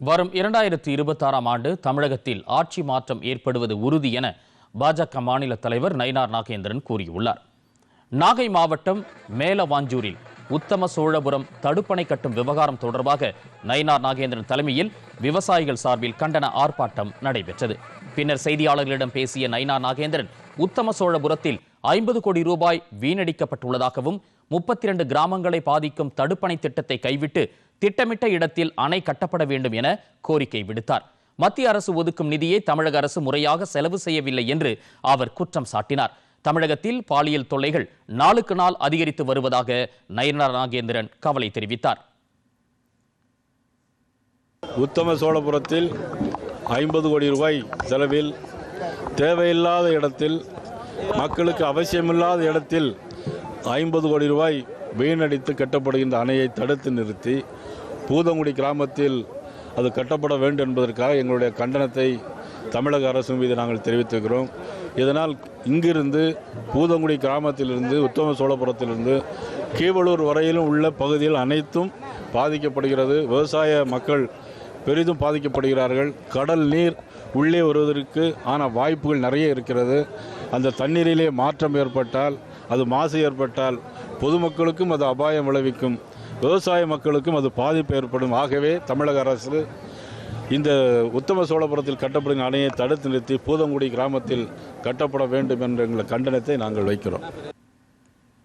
வரும் இரண்டாயிரத்தி இருபத்தாறாம் ஆண்டு தமிழகத்தில் ஆட்சி மாற்றம் ஏற்படுவது உறுதி என பாஜக மாநில தலைவர் நயினார் நாகேந்திரன் கூறியுள்ளார். நாகை மாவட்டம் மேலவாஞ்சூரில் உத்தம சோழபுரம் தடுப்பணை கட்டும் விவகாரம் தொடர்பாக நயினார் நாகேந்திரன் தலைமையில் விவசாயிகள் சார்பில் கண்டன ஆர்ப்பாட்டம் நடைபெற்றது. பின்னர் செய்தியாளர்களிடம் பேசிய நயினார் நாகேந்திரன் உத்தம சோழபுரத்தில் ஐம்பது கோடி ரூபாய் வீணடிக்கப்பட்டுள்ளதாகவும் முப்பத்தி இரண்டு கிராமங்களை பாதிக்கும் தடுப்பணை திட்டத்தை கைவிட்டு திட்டமிட்ட இடத்தில் அணை கட்டப்பட வேண்டும் என கோரிக்கை விடுத்தார். மத்திய அரசு ஒதுக்கும் நிதியை தமிழக அரசு முறையாக செலவு செய்யவில்லை என்று அவர் குற்றம் சாட்டினார். தமிழகத்தில் பாலியல் தொல்லைகள் நாளுக்கு நாள் அதிகரித்து வருவதாக நயனார் நாகேந்திரன் கவலை தெரிவித்தார். உத்தம சோழபுரத்தில் ஐம்பது கோடி ரூபாய் செலவில் தேவையில்லாத இடத்தில் மக்களுக்கு அவசியமில்லாத இடத்தில் ஐம்பது கோடி ரூபாய் வீணடித்து கட்டப்படுகின்ற அணையை தடுத்து நிறுத்தி பூதங்குடி கிராமத்தில் அது கட்டப்பட வேண்டும் என்பதற்காக எங்களுடைய கண்டனத்தை தமிழக அரசு மீது நாங்கள் தெரிவித்திருக்கிறோம். இதனால் இங்கிருந்து பூதங்குடி கிராமத்திலிருந்து உத்தம சோழபுரத்திலிருந்து கீவளூர் வரையிலும் உள்ள பகுதியில் அனைத்தும் பாதிக்கப்படுகிறது. விவசாய மக்கள் பெரிதும் பாதிக்கப்படுகிறார்கள். கடல் நீர் உள்ளே வருவதற்கு ஆன வாய்ப்புகள் நிறைய இருக்கிறது. அந்த தண்ணீரிலே மாற்றம் ஏற்பட்டால் அது மாசு ஏற்பட்டால் பொதுமக்களுக்கும் அது அபாயம் விளைவிக்கும். விவசாய மக்களுக்கும் அது பாதிப்பு ஏற்படும். ஆகவே தமிழக அரசு இந்த உத்தம சோழபுரத்தில் கட்டப்படும் அணையை தடுத்து நிறுத்தி பூதங்குடி கிராமத்தில் கட்டப்பட வேண்டும் என்ற எங்கள் கண்டனத்தை நாங்கள் வைக்கிறோம்.